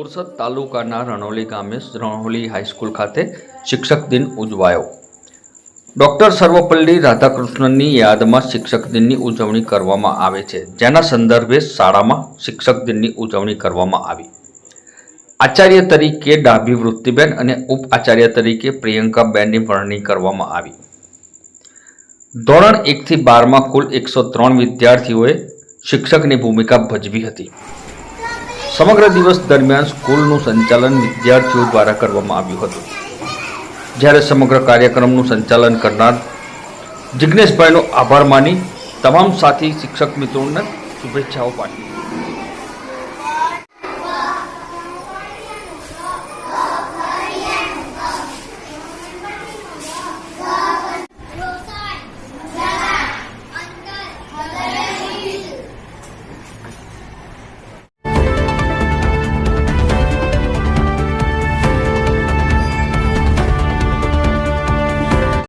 બોરસદ તાલુકાના રણોલી ગામે રણોલી હાઈસ્કૂલ ખાતે શિક્ષક દિન ઉજવાયો. ડૉક્ટર સર્વપલ્લી રાધાકૃષ્ણનની યાદમાં શિક્ષક દિનની ઉજવણી કરવામાં આવે છે. જેના સંદર્ભે શાળામાં શિક્ષક દિનની ઉજવણી કરવામાં આવી. આચાર્ય તરીકે ડાભી વૃત્તિબેન અને ઉપ આચાર્ય તરીકે પ્રિયંકાબેનની વરણી કરવામાં આવી. ધોરણ એકથી બારમાં કુલ એકસો ત્રણ વિદ્યાર્થીઓએ શિક્ષકની ભૂમિકા ભજવી હતી. સમગ્ર દિવસ દરમિયાન સ્કૂલનું સંચાલન વિદ્યાર્થીઓ દ્વારા કરવામાં આવ્યું હતું. જ્યારે સમગ્ર કાર્યક્રમનું સંચાલન કરનાર જિજ્ઞેશભાઈનો આભાર માની તમામ સાથી શિક્ષક મિત્રોને શુભેચ્છાઓ પાઠવી.